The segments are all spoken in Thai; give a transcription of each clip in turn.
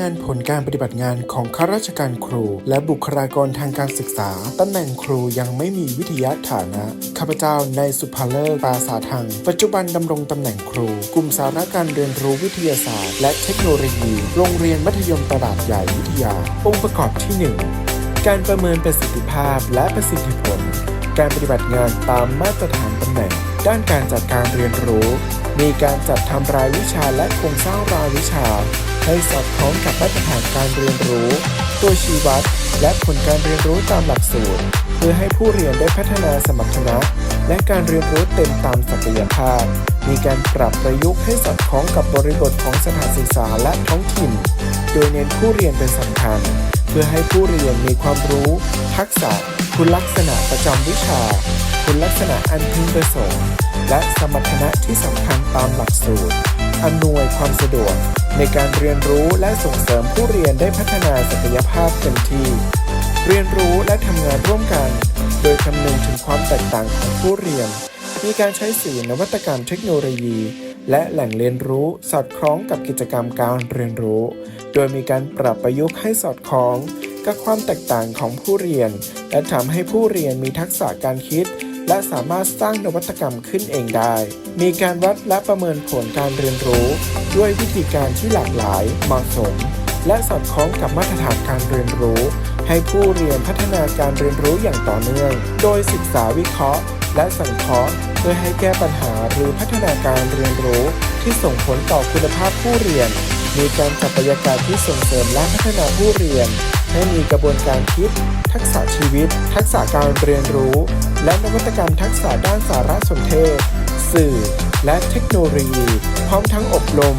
งานผลการปฏิบัติงานของข้าราชการครู และบุคลากรทางการศึกษาตำแหน่งครูยังไม่มีวิทยาฐานะ ข้าพเจ้านายสุภาเลิศปาสาทัง ปัจจุบันดำรงตำแหน่งครู กลุ่มสาระการเรียนรู้วิทยาศาสตร์ และเทคโนโลยี โรงเรียนมัธยมตลาดใหญ่วิทยา องค์ประกอบที่ 1 การประเมินประสิทธิภาพและประสิทธิผล การปฏิบัติงานตามมาตรฐานตำแหน่ง ด้านการจัดการเรียนรู้ มีการจัดทำรายวิชาและโครงสร้างรายวิชา ให้สอดคล้องกับมาตรฐานการเรียนรู้ ตัวชี้วัด และผลการเรียนรู้ตามหลักสูตร เพื่อให้ผู้เรียนได้พัฒนาสมรรถนะ และการเรียนรู้เต็มตามศักยภาพ มีการปรับประยุกต์ให้สอดคล้องกับบริบทของสถานศึกษาและท้องถิ่น โดยเน้นผู้เรียนเป็นสำคัญ เพื่อให้ผู้เรียนมีความรู้ ทักษะคุณลักษณะประจำวิชา คุณลักษณะอันพึงประสงค์ และสมรรถนะที่สำคัญตามหลักสูตรอำนวยความสะดวก ในการเรียนรู้และส่งเสริมผู้เรียนได้พัฒนาศักยภาพเต็มที่ เรียนรู้และทำงานร่วมกัน โดยคำนึงถึงความแตกต่างของผู้เรียน มีการใช้สื่อนวัตกรรมเทคโนโลยี และแหล่งเรียนรู้สอดคล้องกับกิจกรรมการเรียนรู้ โดยมีการปรับประยุกต์ให้สอดคล้องกับความแตกต่างของผู้เรียน และทำให้ผู้เรียนมีทักษะการคิด และสามารถสร้างนวัตกรรมขึ้นเองได้ มีการวัดและประเมินผลการเรียนรู้ ด้วยวิธีการที่หลากหลายเหมาะสม และสอดคล้องกับมาตรฐานการเรียนรู้ ให้ผู้เรียนพัฒนาการเรียนรู้อย่างต่อเนื่อง โดยศึกษาวิเคราะห์ และสังเคราะห์เพื่อให้แก้ปัญหาหรือพัฒนาการเรียนรู้ ที่ส่งผลต่อคุณภาพผู้เรียน มีการจัดบรรยากาศที่ส่งเสริมและพัฒนาผู้เรียน ให้มีกระบวนการคิด ทักษะชีวิต ทักษะการเรียนรู้ และนวัตกรรมทักษะด้านสารสนเทศ สื่อ และเทคโนโลยี พร้อมทั้งอบรม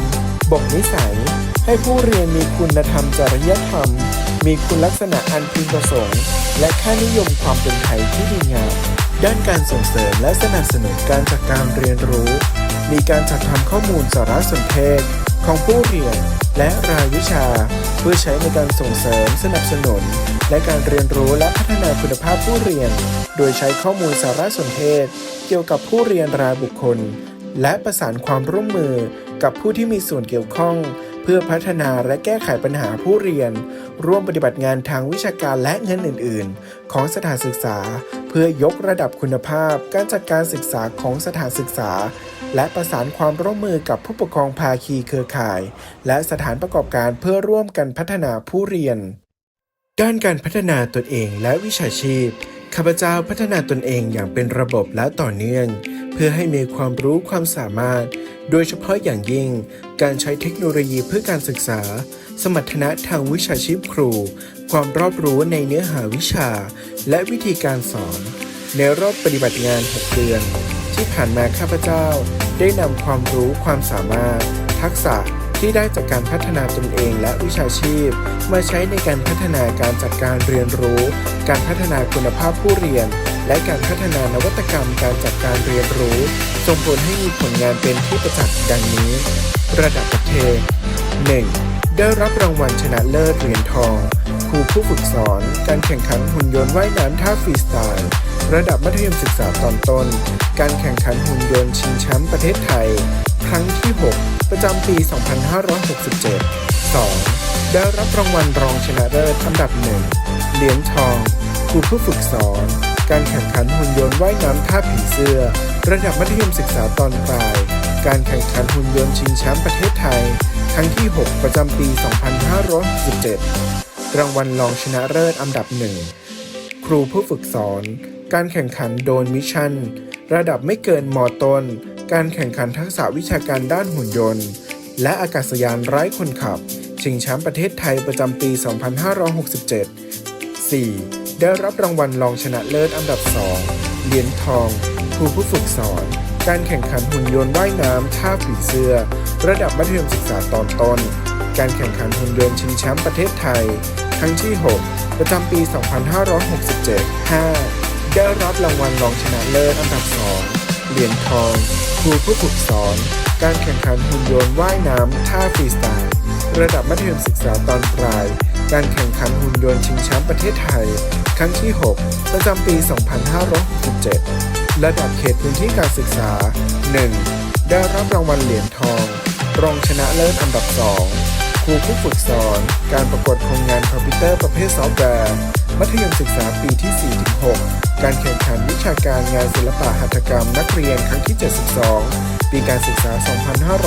บ่มนิสัย ให้ผู้เรียนมีคุณธรรมจริยธรรม มีคุณลักษณะอันพึงประสงค์ และค่านิยมความเป็นไทยที่ดีงามด้านการส่งเสริมและสนับสนุนการจัดการเรียนรู้ มีการจัดทำข้อมูลสารสนเทศของผู้เรียน และรายวิชา เพื่อใช้ในการส่งเสริมสนับสนุน และการเรียนรู้และพัฒนาคุณภาพผู้เรียน โดยใช้ข้อมูลสารสนเทศ เกี่ยวกับผู้เรียนรายบุคคล และประสานความร่วมมือกับผู้ที่มีส่วนเกี่ยวข้อง เพื่อพัฒนาและแก้ไขปัญหาผู้เรียน ร่วมปฏิบัติงานทางวิชาการและเงินอื่น ๆ ของสถานศึกษา เพื่อยกระดับคุณภาพการจัดการศึกษาของสถานศึกษา และประสานความร่วมมือกับผู้ปกครองภาคีเครือข่าย และสถานประกอบการเพื่อร่วมกันพัฒนาผู้เรียน ด้านการพัฒนาตนเองและวิชาชีพข้าพเจ้าพัฒนาตนเองอย่างเป็นระบบและต่อเนื่อง เพื่อให้มีความรู้ความสามารถ โดยเฉพาะอย่างยิ่ง การใช้เทคโนโลยีเพื่อการศึกษา สมรรถนะทางวิชาชีพครู ความรอบรู้ในเนื้อหาวิชา และวิธีการสอน ในรอบปฏิบัติงาน 6 เดือน ที่ผ่านมาข้าพเจ้า ได้นำความรู้ความสามารถ ทักษะที่ได้จากการพัฒนาตนเองและวิชาชีพ มาใช้ในการพัฒนาการจัดการเรียนรู้ การพัฒนาคุณภาพผู้เรียน และการพัฒนานวัตกรรมการจัดการเรียนรู้ส่งผลให้มีผลงานเป็นที่ประจักษ์ดังนี้ ระดับประเทศ 1. ได้รับรางวัลชนะเลิศเหรียญทอง ครูผู้ฝึกสอน การแข่งขันหุ่นยนต์ว่ายน้ำท่าฟรีสไตล์ ระดับมัธยมศึกษาตอนต้น การแข่งขันหุ่นยนต์ชิงแชมป์ประเทศไทย ครั้งที่ 6 ประจำปี 2567 2. ได้รับรางวัลรองชนะเลิศอันดับหนึ่งเหรียญทอง ครูผู้ฝึกสอน การแข่งขันหุ่นยนต์ว่ายน้ำท่าผีเสื้อ ระดับมัธยมศึกษาตอนปลาย การแข่งขันหุ่นยนต์ชิงแชมป์ประเทศไทย ครั้งที่ 6 ประจำปี 2567 รางวัลรองชนะเลิศอันดับหนึ่งครูผู้ฝึกสอน การแข่งขันโดนมิชชั่น ระดับไม่เกินมอต้น การแข่งขันทักษะวิชาการด้านหุ่นยนต์ และอากาศยานไร้คนขับ ชิงแชมป์ประเทศไทยประจำปี 2567 4. ได้รับรางวัลรองชนะเลิศอันดับ 2 เหรียญทอง ครูผู้ฝึกสอน การแข่งขันหุ่นยนต์ว่ายน้ำท่าผีเสื้อ ระดับมัธยมศึกษาตอนต้น การแข่งขันหุ่นยนต์ชิงแชมป์ประเทศไทย ครั้งที่ 6 ประจำปี 2567 5. ได้รับรางวัลรองชนะเลิศอันดับ 2 เหรียญทอง ครูผู้ฝึกสอน การแข่งขันหุ่นยนต์ว่ายน้ำท่าฟรีสไตล์ระดับมัธยมศึกษาตอนปลาย การแข่งขันหุ่นยนต์ชิงแชมป์ประเทศไทย ครั้งที่ 6 ประจำปี 2567 ระดับเขตพื้นที่การศึกษา 1. ได้รับรางวัลเหรียญทอง รองชนะเลิศอันดับ 2 รูผู้ฝึกสอน การประกวดโครงงานคอมพิวเตอร์ประเภทซอฟต์แวร์มัธยมศึกษาปีที่ 4-6 การแข่งขันวิชาการงานศิลปะหัตถกรรมนักเรียนครั้งที่ 72 ปีการศึกษา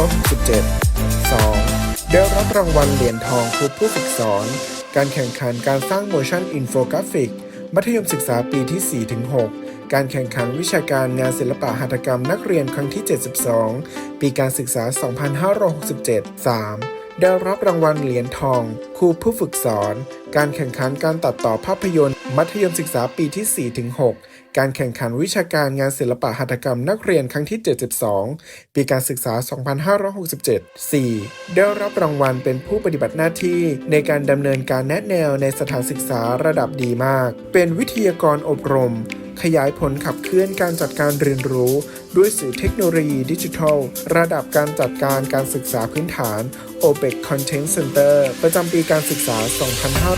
2567 2. ได้รับรางวัลเหรียญทองครูผู้ฝึกสอน การแข่งขันการสร้าง motion infographic มัธยมศึกษาปีที่ 4-6 การแข่งขันวิชาการงานศิลปะหัตถกรรมนักเรียนครั้งที่ 72 ปีการศึกษา 2567 3. ได้รับรางวัลเหรียญทอง ครูผู้ฝึกสอน การแข่งขันการตัดต่อภาพยนตร์ มัธยมศึกษาปีที่ 4-6 การแข่งขันวิชาการงานศิลปะหัตถกรรมนักเรียนครั้งที่ 72 ปีการศึกษา 2567 4. ได้รับรางวัลเป็นผู้ปฏิบัติหน้าที่ในการดำเนินการแนะแนวในสถานศึกษาระดับดีมาก เป็นวิทยากรอบรมขยายผลขับเคลื่อนการจัดการเรียนรู้ ด้วยสื่อเทคโนโลยีดิจิทัล ระดับการจัดการการศึกษาพื้นฐาน OPEC Content Center ประจำปีการศึกษา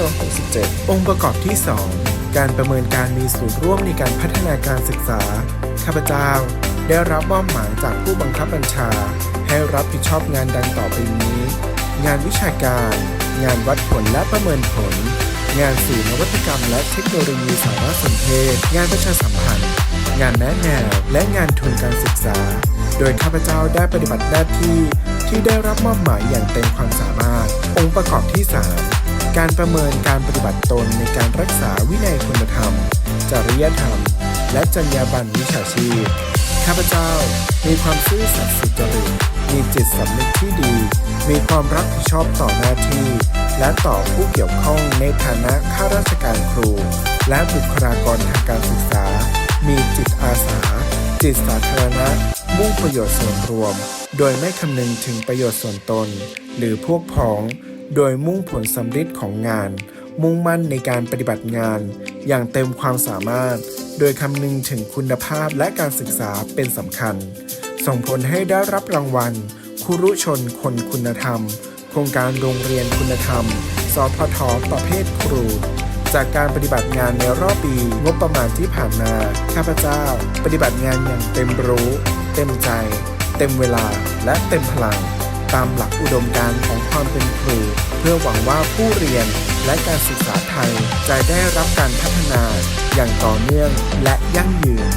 2567 องค์ประกอบที่ 2 การประเมินการมีส่วนร่วมในการพัฒนาการศึกษา ข้าพเจ้า ได้รับมอบหมายจากผู้บังคับบัญชา ให้รับผิดชอบงานดังต่อไปนี้ งานวิชาการ งานวัดผลและประเมินผล งานสื่อนวัตกรรมและเทคโนโลยีสารสนเทศ งานประชาสัมพันธ์ งานแนะแนว และงานทุนการศึกษา โดยข้าพเจ้าได้ปฏิบัติหน้าที่ที่ได้รับมอบหมายอย่างเต็มความสามารถ องค์ประกอบที่ 3 การประเมินการปฏิบัติตนในการรักษาวินัยคุณธรรม จริยธรรม และจรรยาบรรณวิชาชีพ ข้าพเจ้ามีความซื่อสัตย์สุจริต มีจิตสำนึกที่ดี มีความรับผิดชอบต่อหน้าที่ และต่อผู้เกี่ยวข้องในฐานะข้าราชการครู และบุคลากรทางการศึกษา มีจิตอาสา จิตสาธารณะ มุ่งประโยชน์ส่วนรวม โดยไม่คำนึงถึงประโยชน์ส่วนตน หรือพวกพ้อง โดยมุ่งผลสำฤทธิ์ของงาน มุ่งมั่นในการปฏิบัติงาน อย่างเต็มความสามารถ โดยคำนึงถึงคุณภาพและการศึกษาเป็นสำคัญ ส่งผลให้ได้รับรางวัลครูรุชนคนคุณธรรม โครงการโรงเรียนคุณธรรม สพทประเภทครู จากการปฏิบัติงานในรอบปีงบประมาณที่ผ่านมา ข้าพเจ้า ปฏิบัติงานอย่างเต็มรู้ เต็มใจ เต็มเวลา และเต็มพลัง ตามหลักอุดมการณ์ของความเป็นครู เพื่อหวังว่าผู้เรียนและการศึกษาไทยจะได้รับการพัฒนาอย่างต่อเนื่องและยั่งยืน